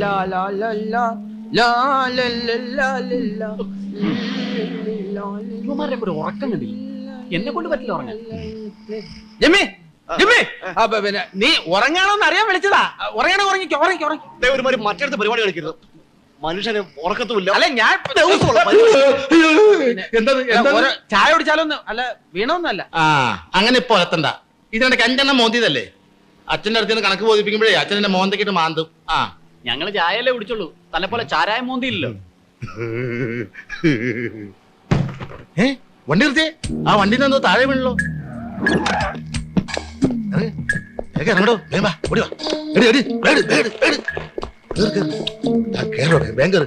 ലാ ലാ ലാ ലാ ലാ ലാ ലാ ലാ. ഇവന്മാരുടെ ഒരു ഉറക്കം കണ്ടില്ല? എന്നെ കൊണ്ട് പറ്റില്ല ഉറങ്ങാൻ. ജിമ്മി പിന്നെ നീ ഉറങ്ങാണോന്ന് അറിയാൻ വിളിച്ചതാ. ഉറങ്ങണോ ഉറങ്ങിക്കോ ഉറങ്ങിക്കോ ഉറങ്ങി ദേ ഒരുമാതിരി മറ്റടുത്ത പരിപാടി കളിക്കരുത്. മനുഷ്യന് ഉറക്കത്തുമില്ല അല്ല ഞാൻ ചായ കുടിച്ചാലൊന്നും അല്ല വീണൊന്നല്ല. ആ അങ്ങനെ ഇപ്പൊ എത്തണ്ട ഇതിനെ അഞ്ചെണ്ണം മോന്തിയതല്ലേ? അച്ഛന്റെ അടുത്ത് നിന്ന് കണക്ക് ബോധിപ്പിക്കുമ്പോഴേ അച്ഛൻ എന്റെ മോന്തക്കിട്ട് മാന്തും. ആ. ഞങ്ങൾ ചായയല്ലേ കുടിച്ചുള്ളൂ തന്നെ പോലെ ചാരായ മോന്തിയില്ലല്ലോ. ഏ? വണ്ടി നിർത്തിയേ? ആ വണ്ടി നിന്നോ താഴെ വീണല്ലോ. വേഗം ഇറങ്ങടോ. വേഗം വാ ഓടി വാ. എടി എടി കേറ്. വേഗം കേറ്.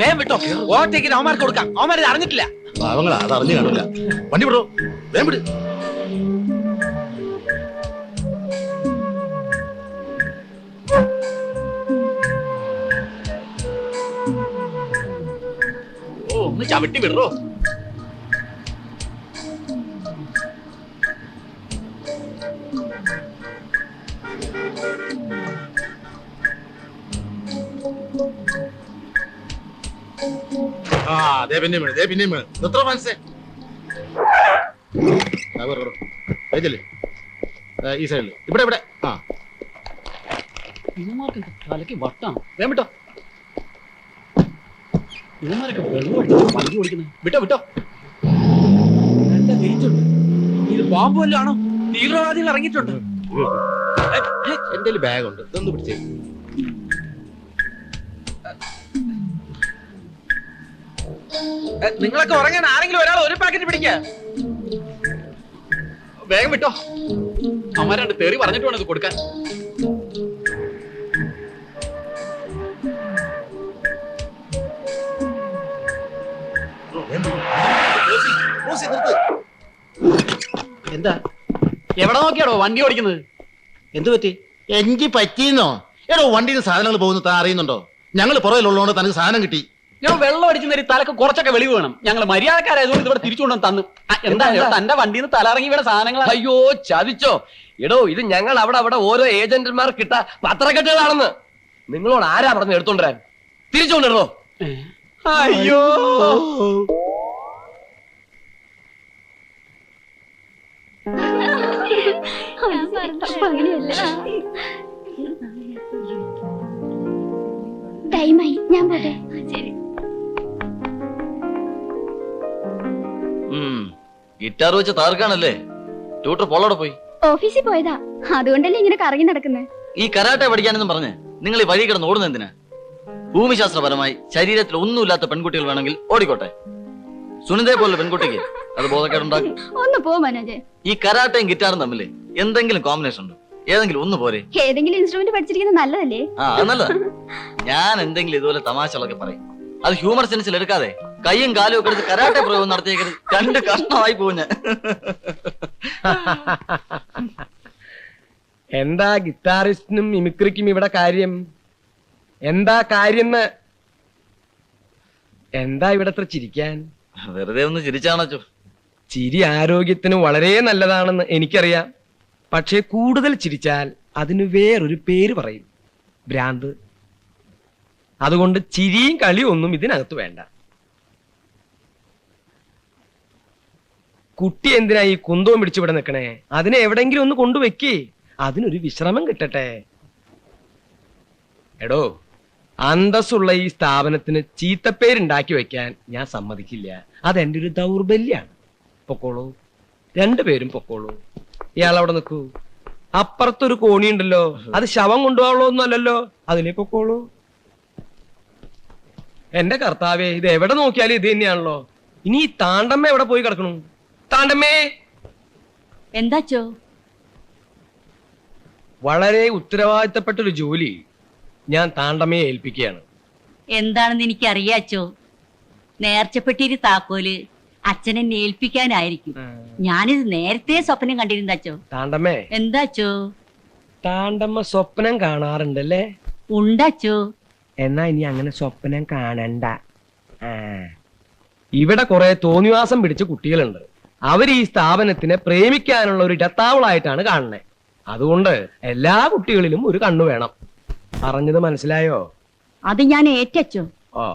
വേഗം വിട്ടോ. ഓവർടേക്കിന് അവന്മാർക്ക് കൊടുക്കാം. അവന്മാർ ഇത് അറിഞ്ഞിട്ടില്ല. പാവങ്ങളാ അത് അറിഞ്ഞു കാണില്ല വണ്ടി വിടോ. വേഗം വിട്. ചവിട്ടി വിടറോ? ആ ദേ പിന്നെയും വീണ് ദേ പിന്നെയും വീണ്. എത്ര മനസ്സേ ഈ സൈഡിൽ ഇവിടെ ഇവിടെ. ആ. ഇവന്മാർക്ക് എന്താ തലയ്ക്ക് വട്ടാണ്. വേം വിട്ടോ. നിങ്ങളൊക്കെ ഉറങ്ങാൻ ആരെങ്കിലും ഒരാൾ ഒരു പാക്കറ്റ് പിടിക്ക. വേഗം വിട്ടോ. അമ്മ രണ്ട് തെറി പറഞ്ഞിട്ട് വേണം ഇത് കൊടുക്കാൻ. നിർത്ത്. എന്താ? എവിടെ നോക്കിയാടോ വണ്ടി ഓടിക്കുന്നത്? എന്ത് പറ്റി? എനിക്ക് പറ്റിയെന്നോ? എടോ വണ്ടിയിൽ സാധനങ്ങൾ പോകുന്ന താൻ അറിയുന്നുണ്ടോ? ഞങ്ങൾ പുറകിലുള്ളതുകൊണ്ട് തനിക്ക് സാധനം കിട്ടി. ഞാൻ വെള്ളം അടിക്കുന്ന തലക്ക് കുറച്ചൊക്കെ വെളിവ് വേണം. ഞങ്ങൾ മര്യാദക്കാരായതുകൊണ്ട് ഇവിടെ തിരിച്ചു കൊണ്ടുവന്ന് തന്നു. ആ, എന്താ എന്താ? തന്റെ വണ്ടിയിൽ നിന്ന് തലറങ്ങി വീണ സാധനങ്ങൾ അയ്യോ ചതിച്ചോ. എടോ ഇത് ഞങ്ങൾ അവിടെ അവിടെ ഓരോ ഏജന്റുമാർ കിട്ട പത്രക്കെട്ടുകളാണെന്ന് നിങ്ങളോട് ആരാ പറഞ്ഞു എടുത്തോണ്ടിരാൻ? തിരിച്ചുകൊണ്ടിരുന്നോ? അയ്യോ. ടൈമായി ഞാൻ പോട്ടെ. ഗിറ്റാർ വെച്ച് താർക്കാണല്ലേ? ട്യൂട്ടർ പോളോടെ പോയി. ഓഫീസിൽ പോയതാ. അതുകൊണ്ടല്ലേ ഇങ്ങനെ കറങ്ങി നടക്കുന്നത് ഈ കരാട്ടെ പഠിക്കാനെന്നും പറഞ്ഞ് നിങ്ങൾ ഈ വഴി കിടന്ന് ഓടുന്ന എന്തിനാ? ഭൂമിശാസ്ത്രപരമായി ശരീരത്തിൽ ഒന്നുമില്ലാത്ത പെൺകുട്ടികൾ വേണമെങ്കിൽ ഓടിക്കോട്ടെ. സുനിതയെ പോലെ പെൺകുട്ടിക്ക് അത് ബോധക്കേടുണ്ടാക്കും ഒന്ന് പോ മനോജ്. ഈ കരാട്ടയും ഗിറ്റാറും തമ്മിൽ എന്തെങ്കിലും കോമ്പിനേഷൻ ഉണ്ടോ? ഏതെങ്കിലും ഒന്ന് പോരെ. ഏതെങ്കിലും ഇൻസ്ട്രുമെന്റ് പഠിച്ചിരിക്കുന്നത് നല്ലതല്ലേ? ആ അത് നല്ലതാ. ഞാൻ എന്തെങ്കിലും ഇതുപോലെ തമാശകളൊക്കെ പറയും. അത് ഹ്യൂമർ സെൻസിൽ എടുക്കാതെ കൈയും കാലും ഒക്കെ എടുത്ത് കരാട്ടെ പ്രയോഗം നടത്തിയേക്കരുത്. രണ്ട് കഷ്ണമായി പോകും എന്താ ഗിറ്റാറിസ്റ്റിനും മിമിക്രിക്കും ഇവിടെ കാര്യം? എന്താ കാര്യം എന്താ ഇവിടെ അത്ര ചിരിക്കാൻ? വെറുതെ ഒന്ന് ചിരിച്ചാണോ ചിരി ആരോഗ്യത്തിന് വളരെ നല്ലതാണെന്ന് എനിക്കറിയാം. പക്ഷേ കൂടുതൽ ചിരിച്ചാൽ അതിന് വേറൊരു പേര് പറയും. ഭ്രാന്ത്. അതുകൊണ്ട് ചിരിയും കളിയും ഒന്നും ഇതിനകത്ത് വേണ്ട. കുട്ടി എന്തിനാ ഈ കുന്തവും പിടിച്ചു ഇവിടെ നിൽക്കണേ? അതിനെ എവിടെങ്കിലും ഒന്ന് കൊണ്ടുവെക്കേ. അതിനൊരു വിശ്രമം കിട്ടട്ടെ. എടോ അന്തസ്സുള്ള ഈ സ്ഥാപനത്തിന് ചീത്തപ്പേരുണ്ടാക്കി വെക്കാൻ ഞാൻ സമ്മതിക്കില്ല. അതെന്റെ ഒരു ദൗർബല്യാണ്. പൊക്കോളൂ. രണ്ടുപേരും പൊക്കോളൂ. ഇയാൾ അവിടെ നിൽക്കൂ. അപ്പുറത്തൊരു കോണിയുണ്ടല്ലോ. അത് ശവം അല്ലല്ലോ അതിലേ പൊക്കോളൂ. എന്റെ കർത്താവേ ഇത് എവിടെ നോക്കിയാലും ഇത് തന്നെയാണല്ലോ. ഇനി ഈ താണ്ടമ്മ എവിടെ പോയി കിടക്കണു? താണ്ടമ്മേ! എന്താച്ചോ വളരെ ഉത്തരവാദിത്തപ്പെട്ട ഒരു ജോലി ഞാൻ താണ്ടമ്മയെ ഏൽപ്പിക്കുകയാണ്. എന്താണെന്ന് എനിക്ക് അറിയാച്ചോ നേർച്ചപ്പെട്ടിരി താക്കോൽ. അച്ഛനെ ഏൽപ്പിക്കാനായിരിക്കും. ഞാനിത് നേരത്തെ സ്വപ്നം കണ്ടിരുന്ന അച്ഛോ. താണ്ടമ്മേ. എന്താച്ചോ താണ്ടമ്മ സ്വപ്നം കാണാറുണ്ടല്ലേ ഉണ്ടച്ചോ എന്നാ ഇനി അങ്ങനെ സ്വപ്നം കാണണ്ട. ഇവിടെ കുറെ തോന്നിവാസം പിടിച്ച കുട്ടികളുണ്ട്. അവർ ഈ സ്ഥാപനത്തിനെ പ്രേമിക്കാനുള്ള ഒരു ഇടത്താവളായിട്ടാണ് കാണുന്നത് അതുകൊണ്ട് എല്ലാ കുട്ടികളിലും ഒരു കണ്ണു വേണം. പറഞ്ഞത് മനസ്സിലായോ? അത് ഞാൻ ഏറ്റച്ചോ ഓ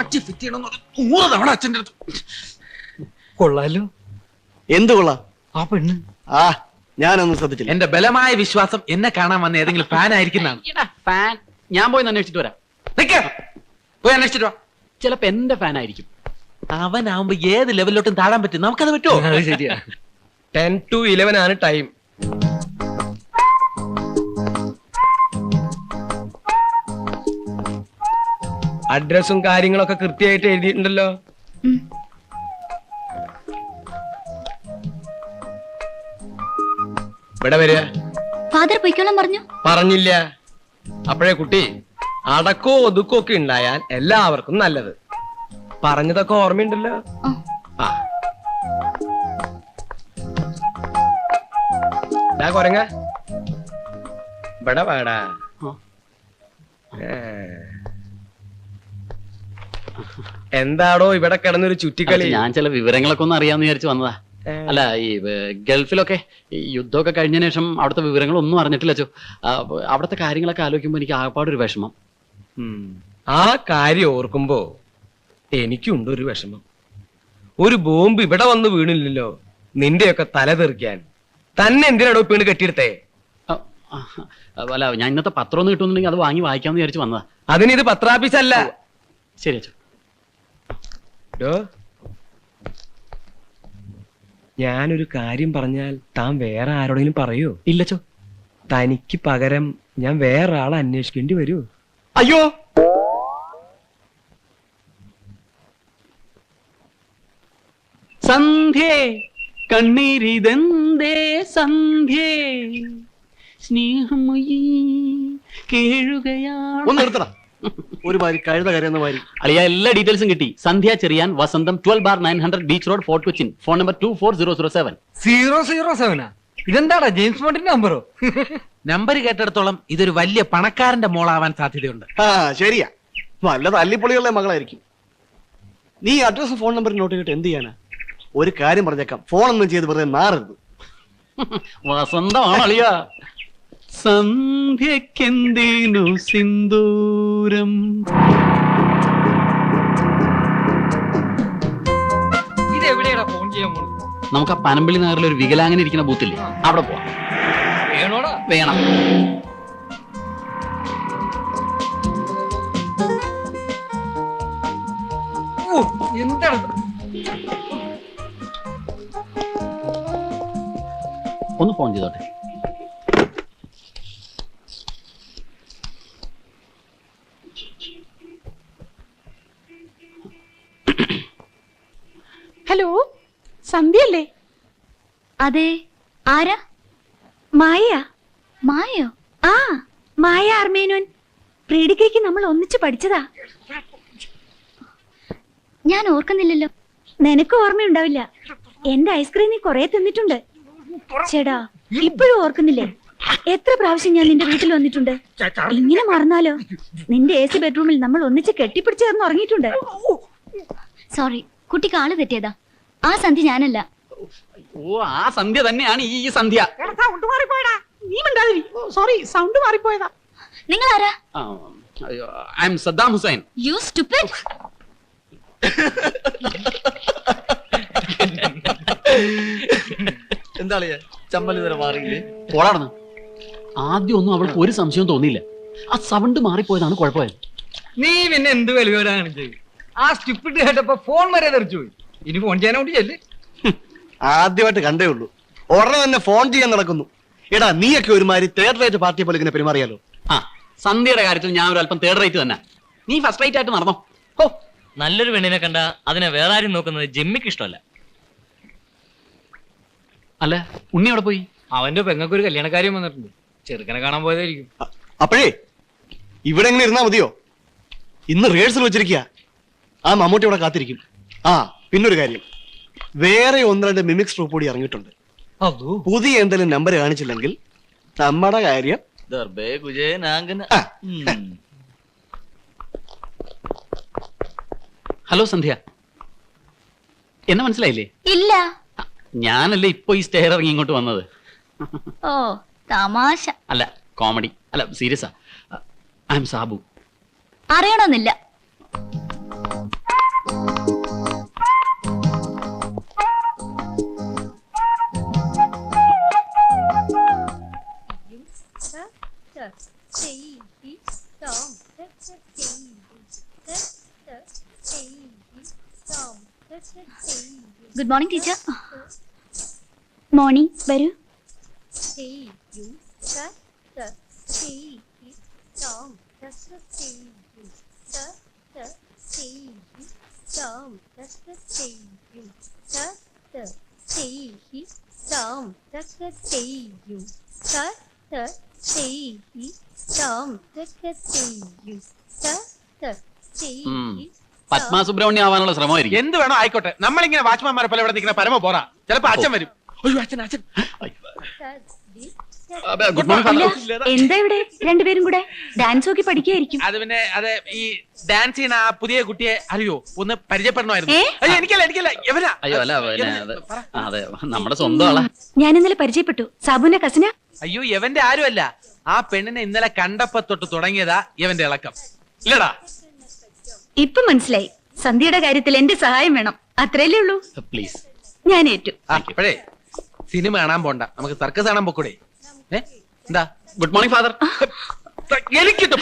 മാറ്റി ഫിറ്റ് ചെയ്യണം നൂറ് തവണ അച്ഛന്റെ അടുത്ത്. കൊള്ളാലോ. എന്ത് കൊള്ളാം? ആ പെണ്ണ്. ആ ഞാനൊന്നും ശ്രദ്ധിച്ചില്ല. എന്റെ ബലമായ വിശ്വാസം എന്നെ കാണാൻ വന്ന ഏതെങ്കിലും ഫാൻ ആയിരിക്കുന്നതാണ്. ഫാൻ ഞാൻ പോയി ഒന്ന് അന്വേഷിച്ചിട്ട് വരാം. നിക്ക്. പോയി അന്വേഷിച്ചിട്ട് വാ. ചിലപ്പോ എന്റെ ഫാൻ ആയിരിക്കും. അവനാവുമ്പോ ഏത് ലെവലിലോട്ടും താഴാൻ പറ്റും. നമുക്കത് പറ്റുമോ? അത് ശരിയാ. ടെൻ ടു ഇലവൻ ആണ് ടൈം. അഡ്രസ്സും കാര്യങ്ങളൊക്കെ കൃത്യമായിട്ട് എഴുതിയിട്ടുണ്ടല്ലോ. ഇവിടെ വരിക? ഫാദർ പൊയ്ക്കോളം പറഞ്ഞു. പറഞ്ഞില്ല. അപ്പോഴേ കുട്ടി അടക്കോ ഒതുക്കോ ഒക്കെ ഉണ്ടായാൽ എല്ലാവർക്കും നല്ലത്. പറഞ്ഞതൊക്കെ ഓർമ്മയുണ്ടല്ലോ? ആ. കൊരങ്ങ. ഇവിടെ വേടാ. ഏ. എന്താടോ ഇവിടെ കിടന്നൊരു ചുറ്റിക്കളി? ഞാൻ ചില വിവരങ്ങളൊക്കെ ഒന്ന് അറിയാന്ന് വിചാരിച്ചു വന്നതാ. അല്ല ഈ ഗൾഫിലൊക്കെ ഈ യുദ്ധമൊക്കെ കഴിഞ്ഞ ശേഷം അവിടുത്തെ വിവരങ്ങളൊന്നും അറിഞ്ഞിട്ടില്ല ചോ. അവിടുത്തെ കാര്യങ്ങളൊക്കെ ആലോചിക്കുമ്പോൾ എനിക്ക് ആകപ്പാടൊരു വിഷമം. ആ കാര്യം ഓർക്കുമ്പോ എനിക്കുണ്ട് ഒരു വിഷമം. ഒരു ബോംബ് ഇവിടെ വന്ന് വീണില്ലല്ലോ നിന്റെയൊക്കെ തല തെറിക്കാൻ. തന്നെ എന്തിനാടോ പീണ് കെട്ടിയെടുത്തേ? അല്ല ഞാൻ ഇന്നത്തെ പത്രം ഒന്ന് കിട്ടുന്നുണ്ടെങ്കിൽ അത് വാങ്ങി വായിക്കാമെന്ന് വിചാരിച്ചു വന്നതാ. അതിന് ഇത് പത്രാഫീസല്ല ശരി അച്ഛോ. ഡോ, ഞാനൊരു കാര്യം പറഞ്ഞാൽ താൻ വേറെ ആരോടെങ്കിലും പറയോ. ഇല്ലച്ചോ തനിക്ക് പകരം ഞാൻ വേറെ ആളെ അന്വേഷിക്കേണ്ടി വരുമോ അയ്യോ! സന്ധ്യേ കണ്ണീരിതെന്തേ സന്ധ്യേ? സ്നേഹമൊഴി കേഴുകയാണ് ഒന്ന് നിർത്തടാ. ഒരു മാതിരി കഴുത കരയുന്ന മാതിരി അളിയ എല്ലാ ഡീറ്റെയിൽസും കിട്ടി. Sandhya Cherian Vasantham twelve bar nine hundred beach road Fort Cochin. Phone number two four zero zero seven zero zero സെവനാ ഇതെന്താടാ ജെയിംസ് ബോണ്ടിന്റെ നമ്പറോ നമ്പർ കേട്ടിടത്തോളം ഇതൊരു വലിയ പണക്കാരന്റെ മോളാവാൻ സാധ്യതയുണ്ട്. ആ ശരിയാ. നല്ല തല്ലിപ്പൊളികളുടെ മകളായിരിക്കും. നീ അഡ്രസ് ഫോൺ നമ്പർ നോട്ട് ചെയ്തിട്ട് എന്ത് ചെയ്യാനാ? ഒരു കാര്യം പറഞ്ഞേക്കാം. ഫോൺ ഒന്നും ചെയ്ത് വെറുതെ മാറരുത് വസന്തമാണ് അളിയ. സന്ധ്യക്കെന്തേനു സിന്ദൂരം? ഇത് എവിടെയാടാ ഫോൺ ചെയ്യാൻ പോണത്? നമുക്ക് ആ പനമ്പള്ളി നഗറിൽ ഒരു വികലാങ്ങനെ ഇരിക്കുന്ന ബൂത്തില്ലേ? അവിടെ പോവാം. വേണോടാ? വേണം. ഓ എന്താണ്? ഒന്ന് ഫോൺ ചെയ്തോട്ടെ. ഹലോ സന്ധ്യല്ലേ അതെ ആരാ? മായ. മായോ? ആ മായ അർമേനോൻ പ്രീഡിക്കയ്ക്ക് നമ്മൾ ഒന്നിച്ചു പഠിച്ചതാ. ഞാൻ ഓർക്കുന്നില്ലല്ലോ. നിനക്ക് ഓർമ്മയുണ്ടാവില്ല. എന്റെ ഐസ്ക്രീം നീ കൊറേ തിന്നിട്ടുണ്ട്. ചേടാ ഇപ്പോഴും ഓർക്കുന്നില്ലേ? എത്ര പ്രാവശ്യം ഞാൻ നിന്റെ വീട്ടിൽ വന്നിട്ടുണ്ട്? ഇങ്ങനെ മറന്നാലോ? നിന്റെ എ സി ബെഡ്റൂമിൽ നമ്മൾ ഒന്നിച്ച് കെട്ടിപ്പിടിച്ച് ചേർന്ന് ഉറങ്ങിയിട്ടുണ്ട് സോറി കുട്ടിക്ക് ആൾ തെറ്റിയതാ. ആ സന്ധ്യ ഞാനല്ല. ഓ ആ സന്ധ്യ തന്നെയാണ് ഈ സന്ധ്യ. നീ മിണ്ടാതിരി. സോറി സൗണ്ട് മാറിപ്പോയതാ. നിങ്ങൾ ആരാ I am Saddam Hussein. You stupid എന്താളിയ ചമ്മൽ ഇതുവരെ മാറിയില്ലേ? പോടാർന്ന് ആദ്യം ഒന്നും അവൾക്ക് ഒരു സംശയം തോന്നിയില്ല. ആ സൗണ്ട് മാറിപ്പോയതാണ് കുഴപ്പമായത്. നീ പിന്നെ എന്ത് വലിയ ചെയ്യും ആ സ്റ്റിപ്പിട്ട് കേട്ടപ്പോ ഫോൺ വരെ തെറിച്ചു പോയി. ഇനി ഫോൺ ചെയ്യാൻ വേണ്ടി ചെല്ല്. ആദ്യമായിട്ട് കണ്ടേ ഉള്ളൂ. ഉടനെ തന്നെ ഫോൺ ചെയ്യാൻ നടക്കുന്നു. എടാ നീയൊക്കെ ഒരുമാതിരി തേർഡ് റേറ്റ് പാർട്ടി പോലെ ഇങ്ങനെ പെരുമാറിയാലോ? ആ സന്ധ്യയുടെ കാര്യത്തിൽ ഞാൻ ഒരു അല്പം തേർഡ് റേറ്റ് തന്നെ. നീ ഫസ്റ്റ് റേറ്റ് ആയിട്ട് നടന്നോ? ഓ നല്ലൊരു പെണ്ണിനെ കണ്ട അതിനെ വേറെ ആരും നോക്കുന്നത് ജെമ്മിക്ക് ഇഷ്ടമല്ല. അല്ല ഉണ്ണി അവിടെ പോയി? അവന്റെ പെങ്ങൾക്ക് ഒരു കല്യാണക്കാര്യം വന്നിട്ടുണ്ട്. ചെറുക്കനെ കാണാൻ പോയതായിരിക്കും. അ- അപ്പോഴേ ഇവിടെ എങ്ങനെ ഇരുന്നാ മതിയോ? ഇന്ന് റിഹേഴ്സൽ വെച്ചിരിക്കുക ആ മമ്മൂട്ടി ഇവിടെ കാത്തിരിക്കും. ആ പിന്നൊരു കാര്യം. വേറെ ഒന്ന് രണ്ട് മിമിക്സ് ട്രൂപ്പ് കൂടി ഇറങ്ങിയിട്ടുണ്ട്. അതോ? പുതിയ എന്തെങ്കിലും നമ്പർ കാണിച്ചില്ലെങ്കിൽ നമ്മുടെ കാര്യം ദർബേ കുജയനാങ്കന ആ. ഉം. ഹലോ സന്ധ്യ. എന്നെ മനസ്സിലായില്ലേ? ഇല്ല. ഞാനല്ലേ ഇപ്പൊ ഈ സ്റ്റെയർ ഇറങ്ങി ഇങ്ങോട്ട് വന്നത്? ഓ തമാശ. അല്ല കോമഡി അല്ല സീരിയസാ ഐ എം സാബു. അറിയണമെന്നില്ല. ഗുഡ് മോർണിംഗ് ടീച്ചർ മോർണിംഗ് വരൂ ഉം. പത്മ സുബ്രഹ്മണ്യം ആവാനുള്ള ശ്രമമായിരിക്കും. എന്ത് വേണോ ആയിക്കോട്ടെ. നമ്മളിങ്ങനെ വാച്ച്മാൻമാരെ പോലെ ഇവിടെ നിൽക്കുന്ന പരമ പോറാ. ചിലപ്പോ അച്ഛൻ വരും. അയ്യോ അച്ഛൻ അച്ഛൻ. ഗുഡ് മോർണിംഗ് എന്താ ഇവിടെ രണ്ടുപേരും കൂടെ? ഡാൻസ് നോക്കി പഠിക്കുകയായിരിക്കും. അത് പിന്നെ അത് ഈ ഡാൻസ് ചെയ്യുന്ന ആ പുതിയ കുട്ടിയെ അറിയോ ഒന്ന് പരിചയപ്പെടണമായിരുന്നു. ഏ? അയ്യോ എനിക്കല്ല എനിക്കല്ല. എവനാ അയ്യോ അല്ല പിന്നെ അത് അതെ നമ്മുടെ സ്വന്തം ആളാ. ഞാൻ ഇന്നലെ പരിചയപ്പെട്ടു. സാബുവിന്റെ കസിന അയ്യോ എവന്റെ ആരുമല്ല. ആ പെണ്ണിനെ ഇന്നലെ കണ്ടപ്പോ തൊട്ട് തുടങ്ങിയതാ ഇവന്റെ ഇളക്കം. ഇല്ലടാ. ഇപ്പൊ മനസ്സിലായി. സന്ധ്യയുടെ കാര്യത്തിൽ എന്റെ സഹായം വേണം. അത്രയല്ലേ ഉള്ളൂ? പ്ലീസ്. ഞാൻ ഏറ്റു. അപ്പോഴേ സിനിമ കാണാൻ പോണ്ട. നമുക്ക് സർക്കസ് കാണാൻ പോക്കൂടെ. ഏ? എന്താ? Good morning father. എനിക്കിട്ട്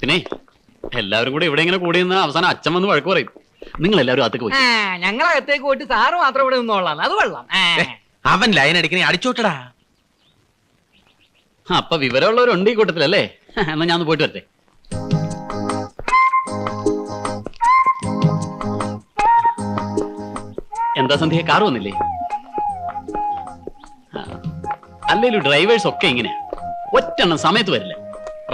പിന്നെ എല്ലാവരും കൂടെ ഇവിടെ ഇങ്ങനെ കൂടി നിന്ന് അവസാനം അച്ഛൻ വന്ന് വഴക്ക് പറയും. നിങ്ങൾ എല്ലാവരും അകത്തേക്ക് പോയി. ഞങ്ങളകത്തേക്ക് പോയിട്ട് സാറ് മാത്രം ഇവിടെ നിന്നോളാം. അത് വെള്ളം ആ. അവൻ ലൈൻ അടിക്കണേ അടിച്ചോട്ടടാ. അപ്പൊ വിവരമുള്ളവരുണ്ട് ഈ കൂട്ടത്തിലല്ലേ? എന്നാ ഞാൻ ഒന്ന് പോയിട്ട് വരട്ടെ. എന്താ സന്ധ്യ കാർ വന്നില്ലേ. അല്ലേലും ഡ്രൈവേഴ്സ് ഒക്കെ ഇങ്ങനെയാ ഒറ്റെണ്ണം സമയത്ത് വരില്ല.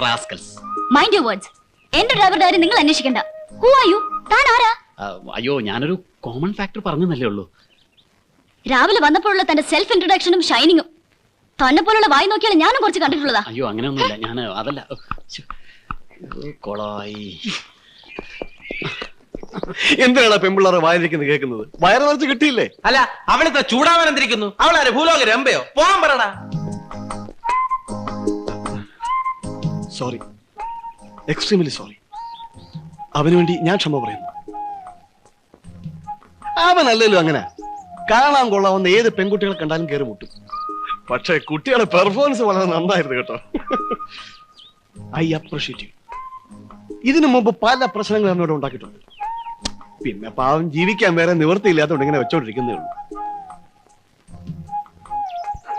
റാസ്കൽസ് മൈൻഡ് യുവർ വേർഡ്സ് എന്റെ ഡ്രൈവറുടെ കാര്യം നിങ്ങൾ അന്വേഷിക്കണ്ട. ഹൂ ആർ യു താൻ ആരാ? അയ്യോ ഞാനൊരു കോമൺ ഫാക്ടർ പറഞ്ഞെന്നല്ലേ ഉള്ളൂ. രാവിലെ വന്നപ്പോഴുള്ള തന്റെ സെൽഫ് ഇൻട്രൊഡക്ഷനും ഷൈനിങ്ങും തന്നെ പോലുള്ള വായി നോക്കിയാൽ ഞാനും കുറച്ച് കണ്ടിട്ടുള്ളതാ. അയ്യോ അങ്ങനെയൊന്നുമില്ല. ഞാൻ അതല്ല. കൊളായി. എന്തിനാണ് പെമ്പിള്ളാരെ വായിരിക്കുന്നത് കേൾക്കുന്നത്? വയറ് നിറച്ച് കിട്ടിയില്ലേ? അല്ല അവളിത്ര ചൂടാവാൻ എന്തിരിക്കുന്നു? അവളാരെ ഭൂലോക രമ്പയോ പോവാൻ പറടാ സോറി. Extremely sorry. അവന് വേണ്ടി ഞാൻ ക്ഷമ പറയുന്നു. അവനല്ലല്ലോ അങ്ങനെ. കാണാൻ കൊള്ളാവുന്ന ഏത് പെൺകുട്ടികളെ കണ്ടാലും കയറി മുട്ടും പക്ഷെ കുട്ടികളുടെ പെർഫോമൻസ് വളരെ നന്നായിരുന്നു കേട്ടോ. ഐ അപ്രീഷിയേറ്റ് യു ഇതിനു മുമ്പ് പല പ്രശ്നങ്ങൾ എന്നോട് ഉണ്ടാക്കിയിട്ടുണ്ട്. പിന്നെ പാവം ജീവിക്കാൻ വേറെ നിവൃത്തിയില്ലാത്തതുകൊണ്ട് ഇങ്ങനെ വെച്ചോണ്ടിരിക്കുന്നേ ഉള്ളൂ.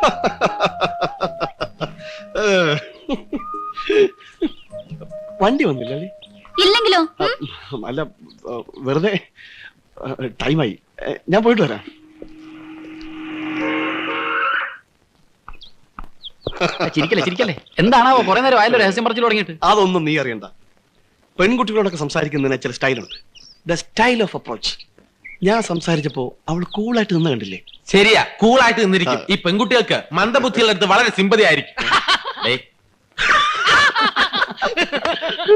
വണ്ടി വന്നില്ലേ ഇല്ലെങ്കിലോ? അല്ല വെറുതെ ടൈമായി. ഞാൻ പോയിട്ട് വരാം. ചിരിക്കല്ലേ ചിരിക്കല്ലേ? എന്താണാവോ? കുറെ നേരം ആയാലും രഹസ്യം പറഞ്ഞു തുടങ്ങിയിട്ട്. അതൊന്നും നീ അറിയണ്ട. പെൺകുട്ടികളോടൊക്കെ സംസാരിക്കുന്നതിന് ചില സ്റ്റൈലുണ്ട്. ദ സ്റ്റൈൽ ഓഫ് അപ്രോച്ച് ഞാൻ സംസാരിച്ചപ്പോ അവൾ കൂളായിട്ട് നിന്ന് കണ്ടില്ലേ? ശരിയാ കൂളായിട്ട് നിന്നിരിക്കും. ഈ പെൺകുട്ടികൾക്ക് മന്ദബുദ്ധികളെടുത്ത് വളരെ സിമ്പതി ആയിരിക്കും.